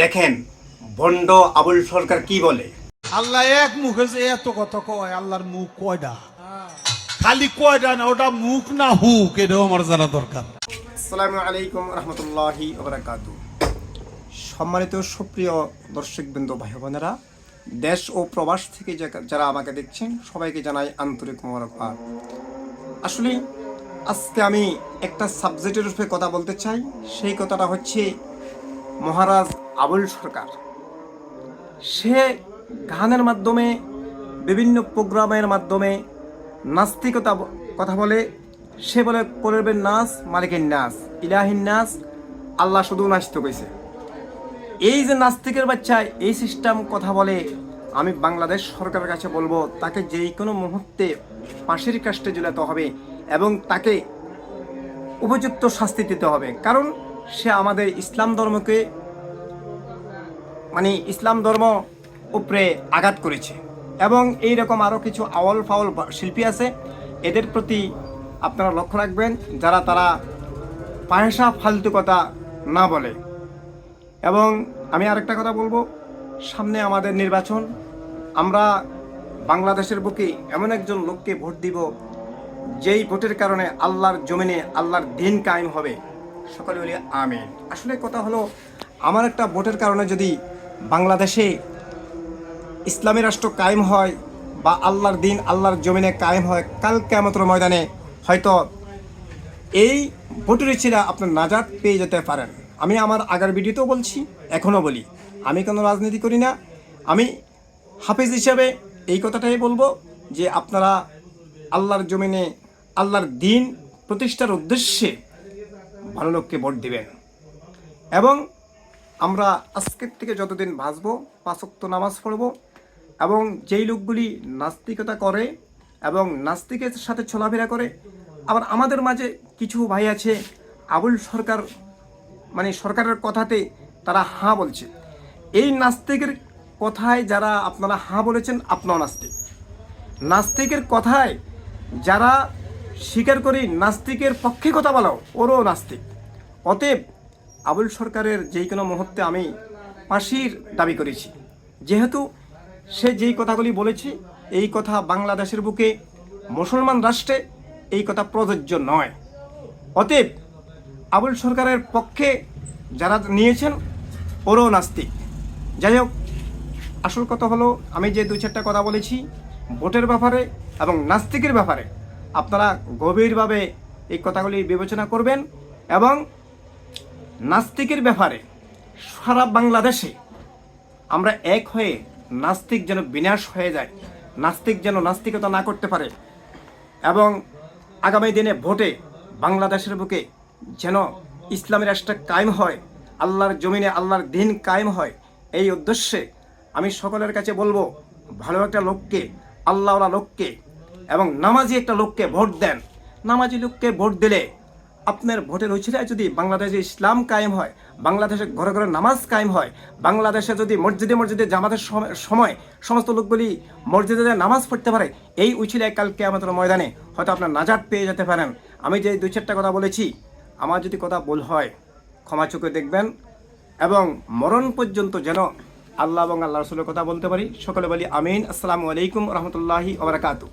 দেখেন ভণ্ড আবুল সরকার কি বলে? আল্লাহ এক মুখে যে এত কথা কয় আল্লাহর মুখ কয়টা খালি কয়টা না ওটা মুখ না হুক এটাও আমার জানা দরকার। আসসালামু আলাইকুম রহমতুল্লাহি সম্মানিত সুপ্রিয় দর্শকবৃন্দ ভাই বোনেরা দেশ ও প্রবাস থেকে যারা আমাকে দেখছেন সবাইকে জানাই আন্তরিক মোবারকবাদ। আসলে আজকে আমি একটা সাবজেক্টের উপরে কথা বলতে চাই। সেই কথাটা হচ্ছে মহারাজ আবুল সরকার। সে গানের মাধ্যমে, বিভিন্ন প্রোগ্রামের মাধ্যমে নাস্তিকতা কথা বলে। সে বলে, করবেন নাচ, মালিকের নাচ ইলাহিন নাচ, আল্লাহ শুধু নাচতে কইছে। এই যে নাস্তিকের বাচ্চা এই সিস্টেম কথা বলে, আমি বাংলাদেশ সরকারের কাছে বলব, তাকে যেই কোনো মুহূর্তে পাশের কাষ্টে ঝুলাতে হবে এবং তাকে উপযুক্ত শাস্তি দিতে হবে। কারণ সে আমাদের ইসলাম ধর্মকে মানে ইসলাম ধর্ম উপরে আঘাত করেছে। এবং এই রকম আরও কিছু আওয়াল ফাওয়াল শিল্পী আছে, এদের প্রতি আপনারা লক্ষ্য রাখবেন যারা তারা পায়সা ফালতু কথা না বলে। এবং আমি আরেকটা কথা বলব, সামনে আমাদের নির্বাচন, আমরা বাংলাদেশের বুকে এমন একজন লোককে ভোট দিব, যেই ভোটের কারণে আল্লাহর জমিনে আল্লাহর দিন কায়েম হবে। সকলে বলি, আমিন। আসলে কথা হলো, আমার একটা ভোটের কারণে যদি বাংলাদেশে ইসলামী রাষ্ট্র কায়েম হয় বা আল্লাহর দিন আল্লাহর জমিনে কায়েম হয়, কাল কেমতর ময়দানে হয়তো এই ভোটের ছেড়া আপনার নাজাদ পেয়ে যেতে পারেন। আমি আমার আগের ভিডিওতেও বলছি, এখনও বলি, আমি কোনো রাজনীতি করি না। আমি হাফিজ হিসাবে এই কথাটাই বলব যে আপনারা আল্লাহর জমিনে আল্লাহর দিন প্রতিষ্ঠার উদ্দেশ্যে ভালো লোককে ভোট দিবেন। এবং আমরা আজকের থেকে যতদিন বাঁচবো পাঁচক্ত নামাজ পড়ব এবং যেই লোকগুলি নাস্তিকতা করে এবং নাস্তিকের সাথে চলাফেরা করে, আবার আমাদের মাঝে কিছু ভাই আছে, আবুল সরকার মানে সরকারের কথাতে তারা হাঁ বলছে। এই নাস্তিকের কথায় যারা আপনারা হাঁ বলেছেন, আপনাও নাস্তিক। নাস্তিকের কথায় যারা স্বীকার করি, নাস্তিকের পক্ষে কথা বলো ওরও নাস্তিক। অতএব আবুল সরকারের যেই কোনো মুহূর্তে আমি ফাঁসির দাবি করেছি। যেহেতু সে যেই কথাগুলি বলেছে, এই কথা বাংলাদেশের বুকে মুসলমান রাষ্ট্রে এই কথা প্রযোজ্য নয়। অতএব আবুল সরকারের পক্ষে যারা নিয়েছেন, ওরও নাস্তিক। যাই হোক, আসল কথা হলো, আমি যে দু চারটা কথা বলেছি, ভোটের ব্যাপারে এবং নাস্তিকের ব্যাপারে, আপনারা গভীরভাবে এই কথাগুলি বিবেচনা করবেন এবং নাস্তিকের ব্যাপারে সারা বাংলাদেশে আমরা এক হয়ে নাস্তিক যেন বিনাশ হয়ে যায়, নাস্তিক যেন নাস্তিকতা না করতে পারে এবং আগামী দিনে ভোটে বাংলাদেশের বুকে যেন ইসলামী রাষ্ট্র কায়েম হয়, আল্লাহর জমিনে আল্লাহর দিন কায়েম হয়, এই উদ্দেশ্যে আমি সকলের কাছে বলব, ভালো একটা লোককে, আল্লাহওয়ালা লোককে এবং নামাজি একটা লোককে ভোট দেন। নামাজি লোককে ভোট দিলে আপনার ভোটের উচিলায় যদি বাংলাদেশে ইসলাম কায়েম হয়, বাংলাদেশে ঘরে ঘরে নামাজ কায়েম হয়, বাংলাদেশে যদি মসজিদে মসজিদে জামাতের সম- সময় সমস্ত লোকগুলি মসজিদে নামাজ পড়তে পারে, এই উচিলায় কালকে আমাদের ময়দানে হয়তো আপনার নাজাত পেয়ে যেতে পারেন। আমি যে দুই চারটা কথা বলেছি, আমার যদি কথা ভুল হয়, ক্ষমা চোখে দেখবেন এবং মরণ পর্যন্ত যেন আল্লাহ এবং আল্লাহ রসুলের কথা বলতে পারি। সকলে বলি আমিন। আসসালামু আলাইকুম রহমতুল্লাহি ওবরাকাতু